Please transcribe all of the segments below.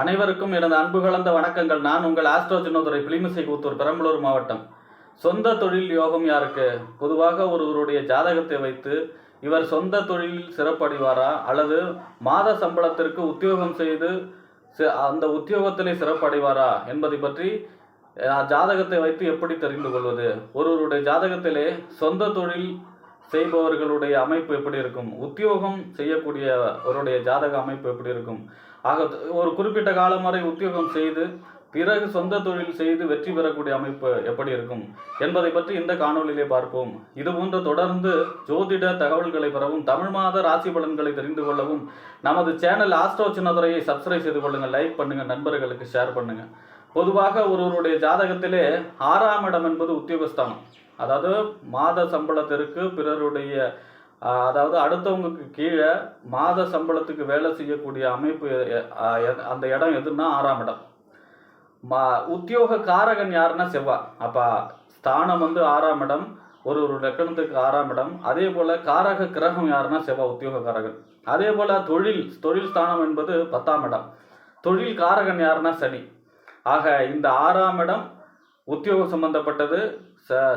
அனைவருக்கும் எனது அன்பு கலந்த வணக்கங்கள். நான் உங்கள் ஆஸ்ட்ரோ சின்னதுரை பிலிமிசை கூத்தூர் பெரம்பலூர் மாவட்டம். சொந்த தொழில் யோகம் யாருக்கு? பொதுவாக ஒருவருடைய ஜாதகத்தை வைத்து இவர் சொந்த தொழிலில் சிறப்படைவாரா? அல்லது மாத சம்பளத்திற்கு உத்தியோகம் செய்து அந்த உத்தியோகத்திலே சிறப்படைவாரா? என்பதை பற்றி ஜாதகத்தை வைத்து எப்படி தெரிந்து கொள்வது? ஒருவருடைய ஜாதகத்திலே சொந்த தொழில் செய்பவர்களுடைய அமைப்பு எப்படி இருக்கும்? உத்தியோகம் செய்யக்கூடியவருடைய ஜாதக அமைப்பு எப்படி இருக்கும்? ஆக ஒரு குறிப்பிட்ட காலம் வரை உத்தியோகம் செய்து பிறகு சொந்த தொழில் செய்து வெற்றி பெறக்கூடிய அமைப்பு எப்படி இருக்கும் என்பதை பற்றி இந்த காணொளியிலே பார்ப்போம். இதுபோன்ற தொடர்ந்து ஜோதிட தகவல்களை பெறவும் தமிழ் மாத ராசி பலன்களை தெரிந்து கொள்ளவும் நமது சேனல் ஆஸ்ட்ரோ சின்னதுரையை சப்ஸ்கிரைப் செய்து கொள்ளுங்கள் லைக் பண்ணுங்கள் நண்பர்களுக்கு ஷேர் பண்ணுங்கள் பொதுவாக ஒருவருடைய ஜாதகத்திலே ஆறாம் இடம் என்பது உத்தியோகஸ்தானம். அதாவது மாத சம்பளத்திற்கு பிறருடைய அதாவது அடுத்தவங்களுக்கு கீழே மாத சம்பளத்துக்கு வேலை செய்யக்கூடிய அமைப்பு அந்த இடம் எதுன்னா ஆறாம் இடம். மா உத்தியோக காரகன் யாருன்னா செவ்வாய் அப்போ ஸ்தானம் வந்து ஆறாம் இடம் ஒரு ஒரு லக்கணத்துக்கு ஆறாம் இடம். அதே போல் காரக கிரகம் யாருன்னா செவ்வாய் உத்தியோக காரகன். அதே போல் தொழில் தொழில் ஸ்தானம் என்பது பத்தாம் இடம். தொழில் காரகன் யாருன்னா சனி. ஆக இந்த ஆறாம் இடம் உத்தியோகம் சம்பந்தப்பட்டது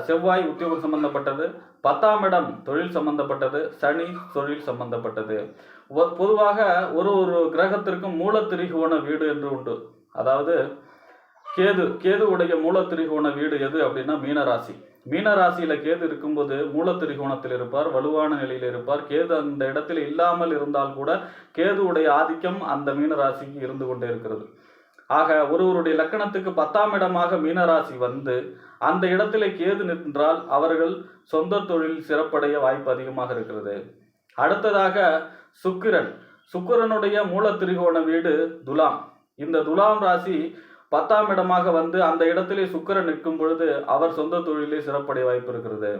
செவ்வாய் உத்தியோகம் சம்பந்தப்பட்டது பத்தாம் இடம் தொழில் சம்பந்தப்பட்டது சனி தொழில் சம்பந்தப்பட்டது. பொதுவாக ஒரு ஒரு கிரகத்திற்கும் மூலத்திரிகோண வீடு என்று உண்டு. அதாவது கேது கேதுவுடைய மூலத்திரிகோண வீடு எது அப்படின்னா மீனராசி. மீனராசியில கேது இருக்கும்போது மூலத்திரிகோணத்தில் இருப்பார் வலுவான நிலையில் இருப்பார். கேது அந்த இடத்தில் இல்லாமல் இருந்தால் கூட கேதுவுடைய ஆதிக்கம் அந்த மீனராசிக்கு இருந்து கொண்டே இருக்கிறது. ஆக ஒருவருடைய லக்கணத்துக்கு பத்தாம் இடமாக மீனராசி வந்து அந்த இடத்திலே கேது நின்றால் அவர்கள் சொந்த தொழில் சிறப்படைய வாய்ப்பு அதிகமாக இருக்கிறது. அடுத்ததாக சுக்கிரன். சுக்கிரனுடைய மூலத்திரிகோண வீடு துலாம். இந்த துலாம் ராசி பத்தாம் இடமாக வந்து அந்த இடத்திலே சுக்கிரன் நிற்கும் பொழுது அவர் சொந்த தொழிலே சிறப்படைய வாய்ப்பு இருக்கிறது.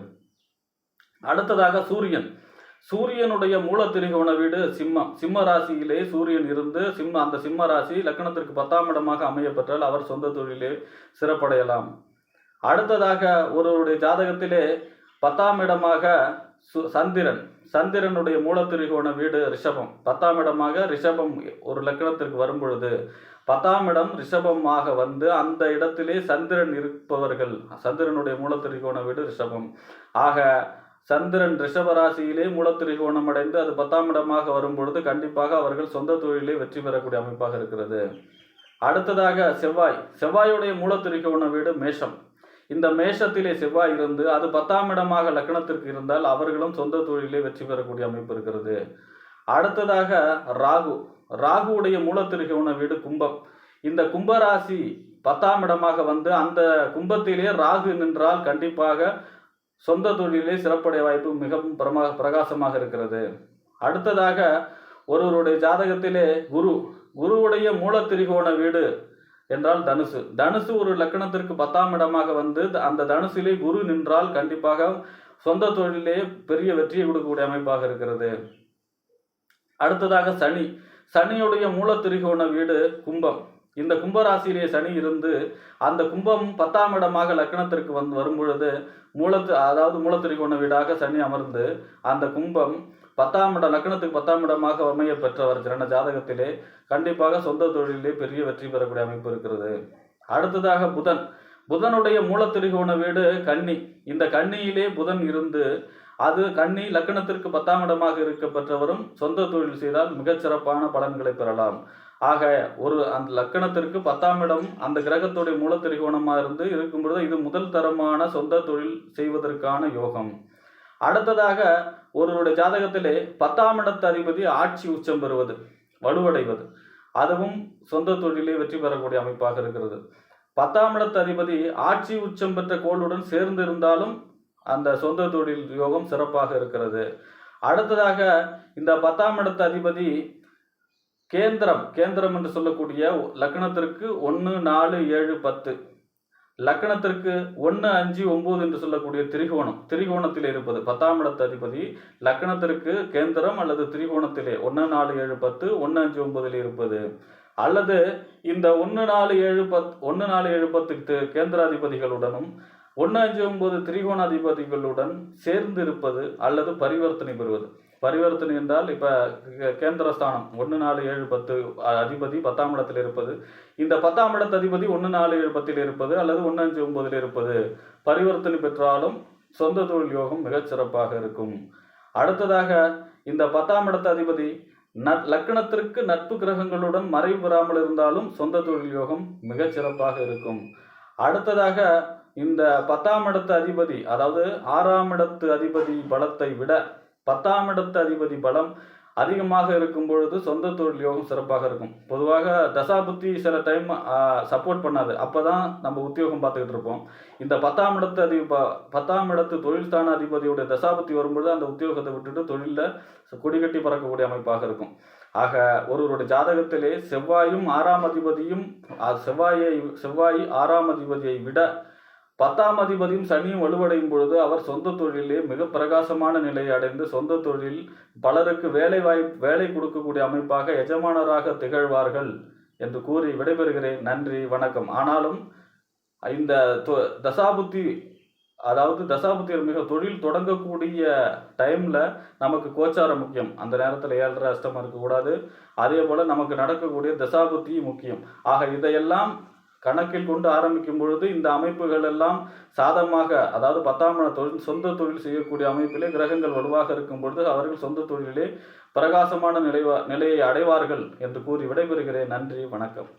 அடுத்ததாக சூரியன். சூரியனுடைய மூலத்திரிகோண வீடு சிம்மம். சிம்ம ராசியிலே சூரியன் இருந்து சிம்ம அந்த சிம்ம ராசி லக்னத்திற்கு பத்தாம் இடமாக அமைய பெற்றால் அவர் சொந்த தொழிலே சிறப்படையலாம். அடுத்ததாக ஒருவருடைய ஜாதகத்திலே பத்தாம் இடமாக சு- சந்திரன். சந்திரனுடைய மூலத்திரிகோண வீடு ரிஷபம். பத்தாம் இடமாக ரிஷபம் ஒரு லக்கணத்திற்கு வரும் பொழுது பத்தாம் இடம் ரிஷபமாக வந்து அந்த இடத்திலே சந்திரன் இருப்பவர்கள் சந்திரனுடைய மூலத்திரிகோண வீடு ரிஷபம். ஆக சந்திரன் ரிஷபராசியிலே மூலத்திரிகோணம் அடைந்து அது பத்தாம் இடமாக வரும்பொழுது கண்டிப்பாக அவர்கள் சொந்த தொழிலே வெற்றி பெறக்கூடிய அமைப்பாக இருக்கிறது. அடுத்ததாக செவ்வாய். செவ்வாயுடைய மூலத்திரிகோண வீடு மேஷம். இந்த மேஷத்திலே செவ்வாய் இருந்து அது பத்தாம் இடமாக லக்னத்திற்கு இருந்தால் அவர்களும் சொந்த தொழிலே வெற்றி பெறக்கூடிய அமைப்பு இருக்கிறது. அடுத்ததாக ராகு. ராகுவுடைய மூலத்திரிகோண வீடு கும்பம். இந்த கும்பராசி பத்தாம் இடமாக வந்து அந்த கும்பத்திலே ராகு நின்றால் கண்டிப்பாக சொந்த தொழிலே சிறப்புடைய வாய்ப்பு மிகவும் பிரமா பிரகாசமாக இருக்கிறது. அடுத்ததாக ஒருவருடைய ஜாதகத்திலே குரு குருவுடைய மூலத்திரிகோண வீடு என்றால் தனுசு. தனுசு ஒரு லக்கணத்திற்கு பத்தாம் இடமாக வந்து அந்த தனுசிலே குரு நின்றால் கண்டிப்பாக சொந்த தொழிலே பெரிய வெற்றியை கொடுக்கக்கூடிய அமைப்பாக இருக்கிறது. அடுத்ததாக சனி. சனியுடைய மூல திரிகோண வீடு கும்பம். இந்த கும்பராசியிலே சனி இருந்து அந்த கும்பம் பத்தாம் இடமாக லக்னத்திற்கு வந்து வரும் பொழுது மூலத்து அதாவது மூலத்திரிகோண வீடாக சனி அமர்ந்து அந்த கும்பம் பத்தாம் இடம் லக்னத்துக்கு பத்தாம் இடமாக அமைய பெற்றவர் திறன ஜாதகத்திலே கண்டிப்பாக சொந்த தொழிலே பெரிய வெற்றி பெறக்கூடிய அமைப்பு இருக்கிறது. அடுத்ததாக புதன். புதனுடைய மூலத்திரிகோண வீடு கன்னி. இந்த கன்னியிலே புதன் இருந்து அது கன்னி லக்கணத்திற்கு பத்தாம் இடமாக இருக்க பெற்றவரும் சொந்த தொழில் செய்தால் மிகச்சிறப்பான பலன்களை பெறலாம். ஆக ஒரு அந்த லக்கணத்திற்கு பத்தாம் இடம் அந்த கிரகத்துடைய மூல திரிகோணமாக இருந்து இருக்கும் பொழுது இது முதல் தரமான சொந்த தொழில் செய்வதற்கான யோகம். அடுத்ததாக ஒருவருடைய ஜாதகத்திலே பத்தாம் இடத்து அதிபதி ஆட்சி உச்சம் பெறுவது வலுவடைவது. அதுவும் சொந்த தொழிலே வெற்றி பெறக்கூடிய அமைப்பாக இருக்கிறது. பத்தாம் இடத்து அதிபதி ஆட்சி உச்சம் பெற்ற கோளுடன் சேர்ந்து இருந்தாலும் அந்த சொந்த தொழில் யோகம் சிறப்பாக இருக்கிறது. அடுத்ததாக இந்த பத்தாம் இடத்து அதிபதி கேந்திரம் கேந்திரம் என்று சொல்லக்கூடிய லக்னத்திற்கு ஒன்று நாலு ஏழு பத்து. லக்னத்திற்கு ஒன்று அஞ்சு ஒம்பது என்று சொல்லக்கூடிய திரிகோணம். திரிகோணத்தில் இருப்பது பத்தாம் இடத்து அதிபதி. லக்னத்திற்கு கேந்திரம் அல்லது திரிகோணத்திலே ஒன்று நாலு ஏழு பத்து ஒன்று அஞ்சு ஒன்பதில் இருப்பது. அல்லது இந்த ஒன்று நாலு ஏழு பத் ஒன்று நாலு ஏழு பத்து கேந்திராதிபதிகளுடனும் ஒன்று அஞ்சு ஒன்பது திரிகோணாதிபதிகளுடன் சேர்ந்து இருப்பது அல்லது பரிவர்த்தனை பெறுவது. பரிவர்த்தனை என்றால் இப்போ கேந்திரஸ்தானம் ஒன்று நாலு ஏழு பத்து அதிபதி பத்தாம் இடத்தில் இருப்பது. இந்த பத்தாம் இடத்து அதிபதி ஒன்று நாலு ஏழு பத்தில் இருப்பது அல்லது ஒன்று அஞ்சு ஒன்பதில் இருப்பது. பரிவர்த்தனை பெற்றாலும் சொந்த தொழில் யோகம் மிகச்சிறப்பாக இருக்கும். அடுத்ததாக இந்த பத்தாம் இடத்து அதிபதி நட் லக்கணத்திற்கு நட்பு கிரகங்களுடன் மறைவு பெறாமல் இருந்தாலும் சொந்த தொழில் யோகம் மிகச்சிறப்பாக இருக்கும். அடுத்ததாக இந்த பத்தாம் இடத்து அதிபதி அதாவது ஆறாம் இடத்து அதிபதி பலத்தை விட பத்தாம் இடத்து அதிபதி பலம் அதிகமாக இருக்கும் பொழுது சொந்த தொழில் யோகம் சிறப்பாக இருக்கும். பொதுவாக தசாபுத்தி சில டைம் சப்போர்ட் பண்ணாது. அப்போ தான் நம்ம உத்தியோகம் பார்த்துக்கிட்டு இருப்போம். இந்த பத்தாம் இடத்து அதி பத்தாம் இடத்து தொழில் ஸ்தான அதிபதியுடைய தசாபுத்தி வரும்பொழுது அந்த உத்தியோகத்தை விட்டுட்டு தொழிலில் கொடிகட்டி பறக்கக்கூடிய அமைப்பாக இருக்கும். ஆக ஒருவருடைய ஜாதகத்திலே செவ்வாயும் ஆறாம் அதிபதியும் செவ்வாயை செவ்வாய் ஆறாம் அதிபதியை விட பத்தாம் அதிபதியும் சனியும் வலுவடையும் பொழுது அவர் சொந்த தொழிலே மிக பிரகாசமான நிலையை அடைந்து சொந்த தொழில் பலருக்கு வேலை வாய்ப்பு வேலை கொடுக்கக்கூடிய அமைப்பாக எஜமானராக திகழ்வார்கள் என்று கூறி விடைபெறுகிறேன். நன்றி வணக்கம். ஆனாலும் இந்த தசாபுத்தி அதாவது தசாபுத்தி மிக தொழில் தொடங்கக்கூடிய டைமில் நமக்கு கோச்சாரம் முக்கியம். அந்த நேரத்தில் ஏழரை அஷ்டமம் இருக்கக்கூடாது. அதே போல் நமக்கு நடக்கக்கூடிய தசாபுத்தி முக்கியம். ஆக இதையெல்லாம் கணக்கில் கொண்டு ஆரம்பிக்கும் பொழுது இந்த அமைப்புகள் எல்லாம் சாதகமாக அதாவது பத்தாம் தொழில் சொந்த தொழில் செய்யக்கூடிய அமைப்பிலே கிரகங்கள் வலுவாக இருக்கும் பொழுது அவர்கள் சொந்த தொழிலே பிரகாசமான நிலைவா நிலையை அடைவார்கள் என்று கூறி விடைபெறுகிறேன். நன்றி வணக்கம்.